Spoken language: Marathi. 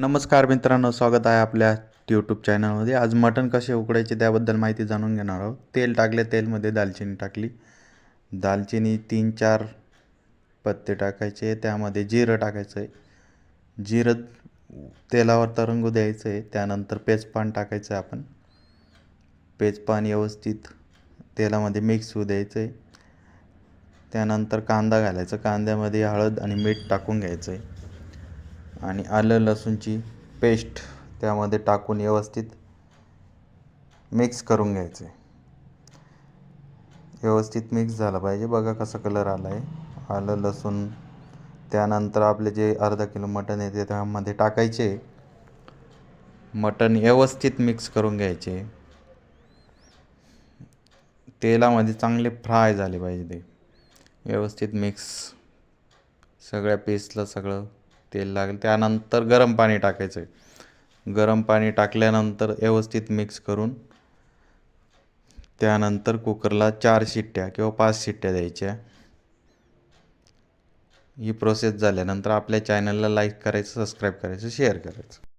नमस्कार मित्रांनो स्वागत आहे आपल्या यूट्यूब चॅनलमध्ये आज मटण कसे उकडायचे त्याबद्दल माहिती जाणून घेणार आहोत. तेल टाकले तेलमध्ये दालचिनी टाकली. दालचिनी तीन चार पत्ते टाकायचे त्यामध्ये जिरं टाकायचं आहे जिरं तेलावर तरंगू द्यायचं आहे त्यानंतर पेजपान टाकायचं आहे आपण. पेजपान व्यवस्थित तेलामध्ये मिक्स होऊ द्यायचं आहे त्यानंतर कांदा घालायचा कांद्यामध्ये हळद आणि मीठ टाकून घ्यायचं आहे आणि आलं लसूणची पेस्ट त्यामध्ये टाकून व्यवस्थित मिक्स करून घ्यायचं. आहे व्यवस्थित मिक्स झालं पाहिजे. बघा कसा कलर आला आहे आलं लसूण. त्यानंतर आपले जे अर्धा किलो मटण येते त्यामध्ये टाकायचे. मटण व्यवस्थित मिक्स करून घ्यायचे. तेलामध्ये चांगले फ्राय झाले पाहिजे ते. व्यवस्थित मिक्स सगळ्या पेस्टला सगळं तेल लागेल. त्यानंतर गरम पाणी टाकायचं. आहे गरम पाणी टाकल्यानंतर व्यवस्थित मिक्स करून त्यानंतर कुकरला चार शिट्ट्या किंवा पाच शिट्ट्या द्यायच्या. ही प्रोसेस झाल्यानंतर आपल्या चॅनलला लाईक करायचं सबस्क्राईब करायचं शेअर करायचं.